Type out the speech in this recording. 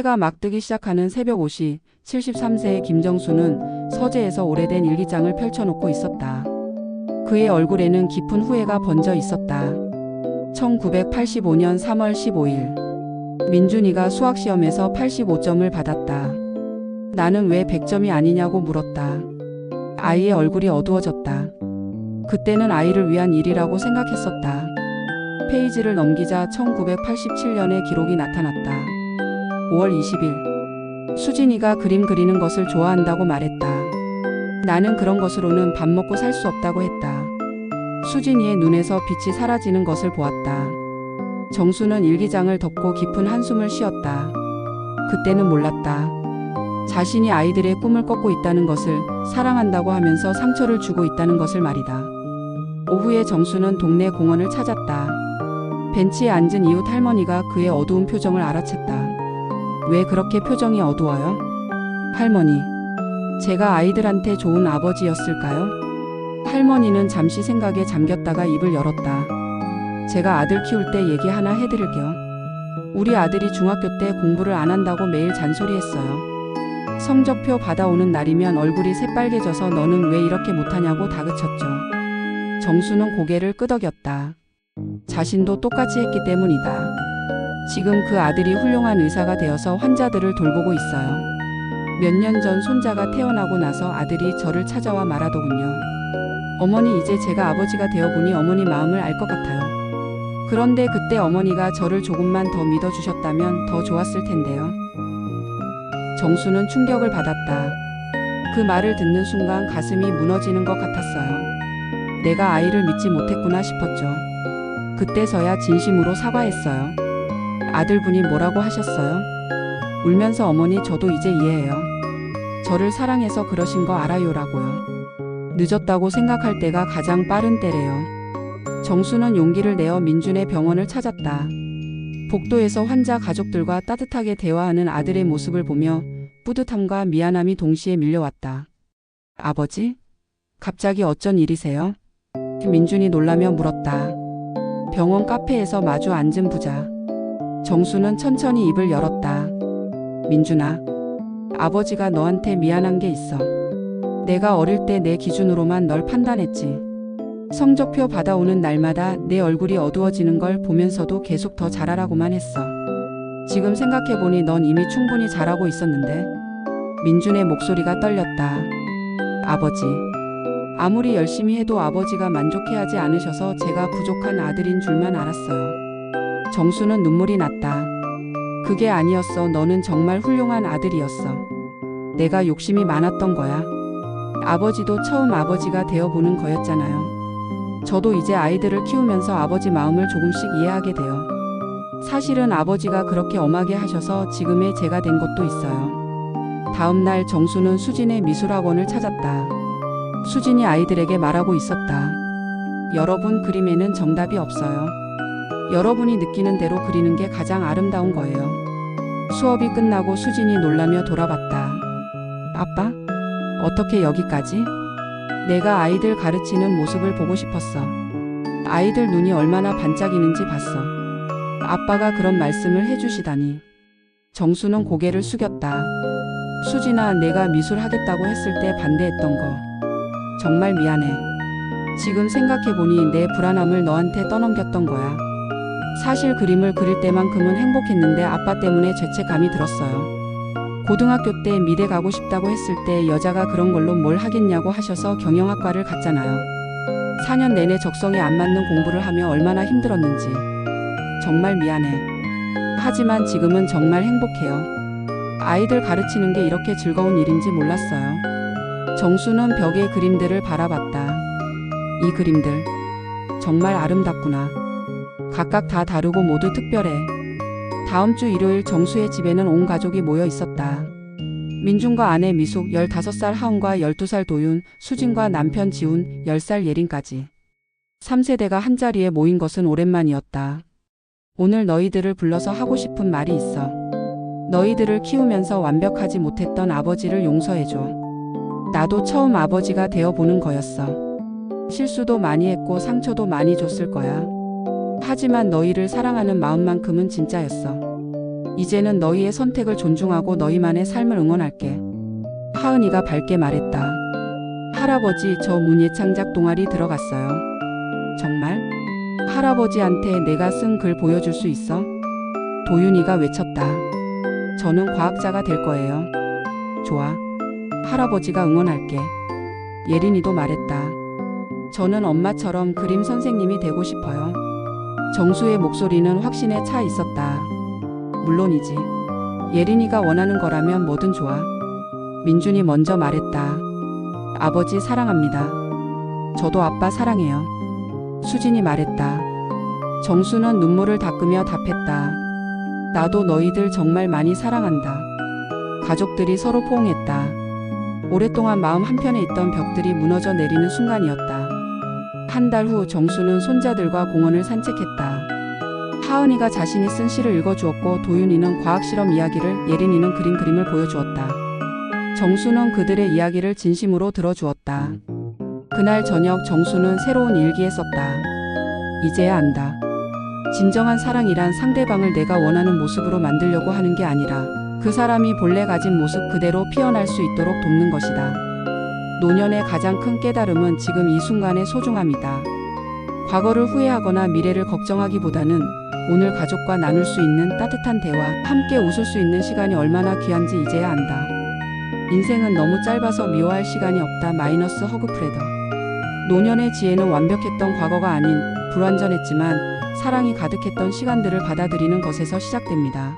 해가 막 뜨기 시작하는 새벽 5시 73세의 김정수는 서재에서 오래된 일기장을 펼쳐놓고 있었다. 그의 얼굴에는 깊은 후회가 번져 있었다. 1985년 3월 15일 민준이가 수학시험에서 85점을 받았다. 나는 왜 100점이 아니냐고 물었다. 아이의 얼굴이 어두워졌다. 그때는 아이를 위한 일이라고 생각했었다. 페이지를 넘기자 1987년의 기록이 나타났다. 5월 20일. 수진이가 그림 그리는 것을 좋아한다고 말했다. 나는 그런 것으로는 밥 먹고 살 수 없다고 했다. 수진이의 눈에서 빛이 사라지는 것을 보았다. 정수는 일기장을 덮고 깊은 한숨을 쉬었다. 그때는 몰랐다. 자신이 아이들의 꿈을 꺾고 있다는 것을 사랑한다고 하면서 상처를 주고 있다는 것을 말이다. 오후에 정수는 동네 공원을 찾았다. 벤치에 앉은 이웃 할머니가 그의 어두운 표정을 알아챘다. 왜 그렇게 표정이 어두워요? 할머니, 제가 아이들한테 좋은 아버지였을까요? 할머니는 잠시 생각에 잠겼다가 입을 열었다. 제가 아들 키울 때 얘기 하나 해드릴게요. 우리 아들이 중학교 때 공부를 안 한다고 매일 잔소리했어요. 성적표 받아오는 날이면 얼굴이 새빨개져서 너는 왜 이렇게 못하냐고 다그쳤죠. 정수는 고개를 끄덕였다. 자신도 똑같이 했기 때문이다. 지금 그 아들이 훌륭한 의사가 되어서 환자들을 돌보고 있어요. 몇 년 전 손자가 태어나고 나서 아들이 저를 찾아와 말하더군요. 어머니 이제 제가 아버지가 되어보니 어머니 마음을 알 것 같아요. 그런데 그때 어머니가 저를 조금만 더 믿어주셨다면 더 좋았을 텐데요. 정수는 충격을 받았다. 그 말을 듣는 순간 가슴이 무너지는 것 같았어요. 내가 아이를 믿지 못했구나 싶었죠. 그때서야 진심으로 사과했어요. 아들분이 뭐라고 하셨어요? 울면서 어머니 저도 이제 이해해요. 저를 사랑해서 그러신 거 알아요라고요. 늦었다고 생각할 때가 가장 빠른 때래요. 정수는 용기를 내어 민준의 병원을 찾았다. 복도에서 환자 가족들과 따뜻하게 대화하는 아들의 모습을 보며 뿌듯함과 미안함이 동시에 밀려왔다. 아버지? 갑자기 어쩐 일이세요? 민준이 놀라며 물었다. 병원 카페에서 마주 앉은 부자. 정수는 천천히 입을 열었다. 민준아, 아버지가 너한테 미안한 게 있어. 내가 어릴 때 내 기준으로만 널 판단했지. 성적표 받아오는 날마다 내 얼굴이 어두워지는 걸 보면서도 계속 더 잘하라고만 했어. 지금 생각해보니 넌 이미 충분히 잘하고 있었는데. 민준의 목소리가 떨렸다. 아버지. 아무리 열심히 해도 아버지가 만족해하지 않으셔서 제가 부족한 아들인 줄만 알았어요. 정수는 눈물이 났다. 그게 아니었어. 너는 정말 훌륭한 아들이었어. 내가 욕심이 많았던 거야. 아버지도 처음 아버지가 되어보는 거였잖아요. 저도 이제 아이들을 키우면서 아버지 마음을 조금씩 이해하게 돼요. 사실은 아버지가 그렇게 엄하게 하셔서 지금의 제가 된 것도 있어요. 다음 날 정수는 수진의 미술학원을 찾았다. 수진이 아이들에게 말하고 있었다. 여러분 그림에는 정답이 없어요. 여러분이 느끼는 대로 그리는 게 가장 아름다운 거예요. 수업이 끝나고 수진이 놀라며 돌아봤다. 아빠? 어떻게 여기까지? 내가 아이들 가르치는 모습을 보고 싶었어. 아이들 눈이 얼마나 반짝이는지 봤어. 아빠가 그런 말씀을 해주시다니. 정수는 고개를 숙였다. 수진아, 내가 미술 하겠다고 했을 때 반대했던 거. 정말 미안해. 지금 생각해보니 내 불안함을 너한테 떠넘겼던 거야. 사실 그림을 그릴 때만큼은 행복했는데 아빠 때문에 죄책감이 들었어요. 고등학교 때 미대 가고 싶다고 했을 때 여자가 그런 걸로 뭘 하겠냐고 하셔서 경영학과를 갔잖아요. 4년 내내 적성에 안 맞는 공부를 하며 얼마나 힘들었는지. 정말 미안해. 하지만 지금은 정말 행복해요. 아이들 가르치는 게 이렇게 즐거운 일인지 몰랐어요. 정수는 벽의 그림들을 바라봤다. 이 그림들. 정말 아름답구나. 각각 다 다르고 모두 특별해. 다음 주 일요일 정수의 집에는 온 가족이 모여 있었다. 민준과 아내 미숙 15살 하은과 12살 도윤, 수진과 남편 지훈 10살 예린까지. 3세대가 한자리에 모인 것은 오랜만이었다. 오늘 너희들을 불러서 하고 싶은 말이 있어. 너희들을 키우면서 완벽하지 못했던 아버지를 용서해줘. 나도 처음 아버지가 되어보는 거였어. 실수도 많이 했고 상처도 많이 줬을 거야. 하지만 너희를 사랑하는 마음만큼은 진짜였어. 이제는 너희의 선택을 존중하고 너희만의 삶을 응원할게. 하은이가 밝게 말했다. 할아버지, 저 문예 창작 동아리 들어갔어요. 정말? 할아버지한테 내가 쓴 글 보여줄 수 있어? 도윤이가 외쳤다. 저는 과학자가 될 거예요. 좋아. 할아버지가 응원할게. 예린이도 말했다. 저는 엄마처럼 그림 선생님이 되고 싶어요. 정수의 목소리는 확신에 차 있었다. 물론이지. 예린이가 원하는 거라면 뭐든 좋아. 민준이 먼저 말했다. 아버지 사랑합니다. 저도 아빠 사랑해요. 수진이 말했다. 정수는 눈물을 닦으며 답했다. 나도 너희들 정말 많이 사랑한다. 가족들이 서로 포옹했다. 오랫동안 마음 한편에 있던 벽들이 무너져 내리는 순간이었다. 한 달 후 정수는 손자들과 공원을 산책했다. 하은이가 자신이 쓴 시를 읽어주었고 도윤이는 과학 실험 이야기를 예린이는 그림 그림을 보여주었다. 정수는 그들의 이야기를 진심으로 들어주었다. 그날 저녁 정수는 새로운 일기에 썼다. 이제야 안다. 진정한 사랑이란 상대방을 내가 원하는 모습으로 만들려고 하는 게 아니라 그 사람이 본래 가진 모습 그대로 피어날 수 있도록 돕는 것이다. 노년의 가장 큰 깨달음은 지금 이 순간의 소중함이다. 과거를 후회하거나 미래를 걱정하기보다는 오늘 가족과 나눌 수 있는 따뜻한 대화, 함께 웃을 수 있는 시간이 얼마나 귀한지 이제야 안다. 인생은 너무 짧아서 미워할 시간이 없다. 마이너스 허그프레더. 노년의 지혜는 완벽했던 과거가 아닌 불완전했지만 사랑이 가득했던 시간들을 받아들이는 것에서 시작됩니다.